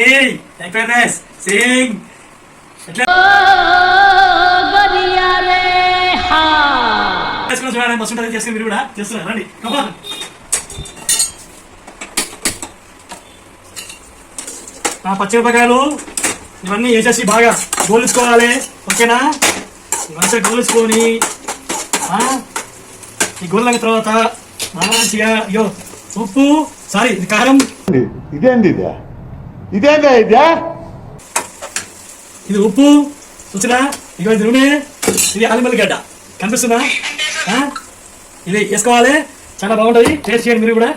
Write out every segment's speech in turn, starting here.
ఏయ్ ఎక్స్ప్రెస్ సింగ్. ఎట్లా? చేసుకుని చూడండి మస్తు ఉంటుంది చేసుకుని మీరు కూడా చేస్తున్నారు రండి Come on. ఆ పచ్చిమిరపకాయలు ఇవన్నీ వేసేసి బాగా గోలుచుకోవాలి ఓకేనా? ఇవంతా గోలుచుకొని ఈ గోలిన తర్వాత మంచిగా అయ్యో ఉప్పు సారీ కారం. ఇదేంది ఇదే? ఇదేందా ఇదే? ఇది ఉప్పు చూసినా ఇగో ఇది నూనె ఇది అల్లిమల్లి గడ్డ. కనిపిస్తుందా? ఆ? ఇది వేసుకోవాలి. చాలా బాగుంటుంది. టేస్ట్ చేయండి మీరు కూడా.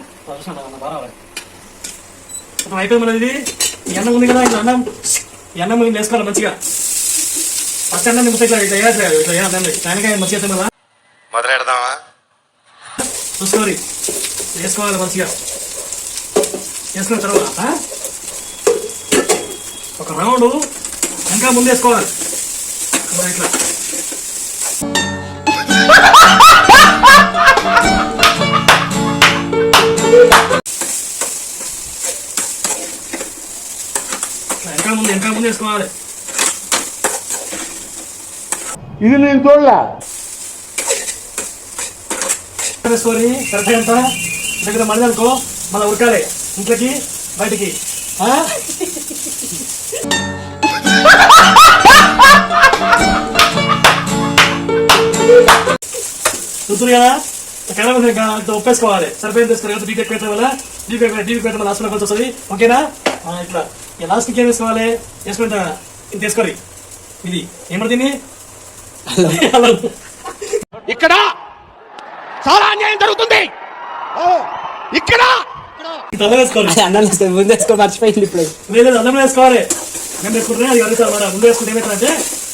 అయిపోయింది మనది ఇది. ఈ అన్నం ఉంది కదా ఇట్లా అన్నం. ఈ అన్నం ఇందులో వేసుకోవాలి మంచిగా. ఫస్ట్ అన్నం నిమిషం ఇట్లా ఇట్లా వేయాలి ఇట్లా వేయాలి దానికాయ మంచిగా వేస్తాం కదా మొదలెడదామా? చూసుకోవాలి వేసుకోవాలి మంచిగా. వేసుకున్న తర్వాత ఒక రౌండ్ ఇంకా ముందు వేసుకోవాలి ఇలా ఇట్లా ముందు వెనక ముందు వేసుకోవాలి ఇది నేను చూడలే. వేసుకొని సరిపోయేంత దగ్గర మళ్ళీ అనుకో మళ్ళీ ఉరకాలి. ఇంట్లోకి బయటికి? చూస్తురు కదా? కడ ఒప్పేసుకోవాలి. సరిపోయింది తీసుకోవాలి డీటెక్ డీప్ పెట్టడం వల్ల? డీపీ డీపీ పెట్టడం వల్ల కొంచెం వస్తుంది. ఓకేనా? ఇట్లా ఈ లాస్ట్కి ఏం వేసుకోవాలి? వేసుకుంటా ఇది తీసుకోవాలి ఇది. ఏమంటే దీన్ని? ఇక్కడ చాలా అన్యాయం జరుగుతుంది. ఇక్కడ అల్లం వేసుకోవాలి అది అన్నం వేస్తుంది ముందు వేసుకో మర్చిపోయింది ఇప్పుడు. లేదు అన్నం వేసుకోవాలి. మేము వేసుకుంటే అది కలుగుతాం అన్నమాట ముందు వేసుకుంటే ఏమవుతుందంటే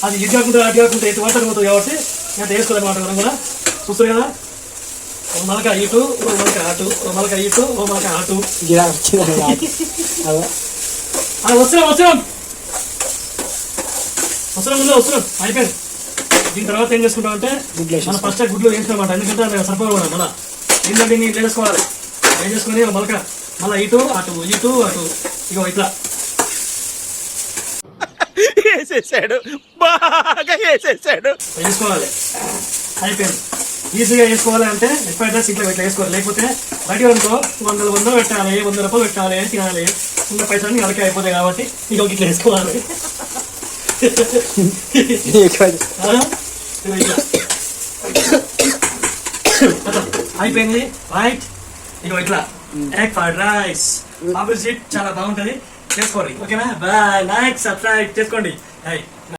అది ఇది కాకుండా అటు కాకుండా ఎటు వాటర్ పోతుంది కాబట్టి నేను వేసుకోవాలి మాట మనం కూడా. చూస్తారు కదా? ఓ మలక ఇటు ఓ మలక అటు ఓ మలక ఇటు ఓ మలక అటు. ఆ, వస్తున్నాం వస్తున్నాం. వస్తున్నాం ముందు వస్తున్నాం. అయిపోయింది. దీని తర్వాత ఏం చేసుకుంటాం అంటే. మనం ఫస్ట్ గుడ్లు వేసుకోమాట ఎందుకంటే మళ్ళీ. దీంట్లో దీన్ని ఇట్లా వేసుకోవాలి. ఏం చేసుకొని మలక మళ్ళీ ఇటు అటు ఇటు అటు. ఇగో ఇట్లా. వేసేసాడు. బాగా వేసేసాడు. వేసుకోవాలి. అయిపోయింది. ఈజీగా వేసుకోవాలి అంటే ఎక్కువ డ్రెస్ ఇట్లా వేసుకోవాలి. లేకపోతే బయట అనుకో వందల వందలు పెట్టాలి వంద రూపాయలు పెట్టాలి తినాలి. ఉన్న పైసలు అలకే అయిపోతాయి కాబట్టి ఇక ఇట్లా వేసుకోవాలి. అయిపోయింది. రైట్ ఇగో ఇట్లా. ఎగ్ ఫ్రైడ్ రైస్ ఆపోజిట్ చాలా బాగుంటది. చేసుకోండి ఓకేనా బాయ్ లైక్ సబ్స్క్రైబ్ చేసుకోండి. Hey.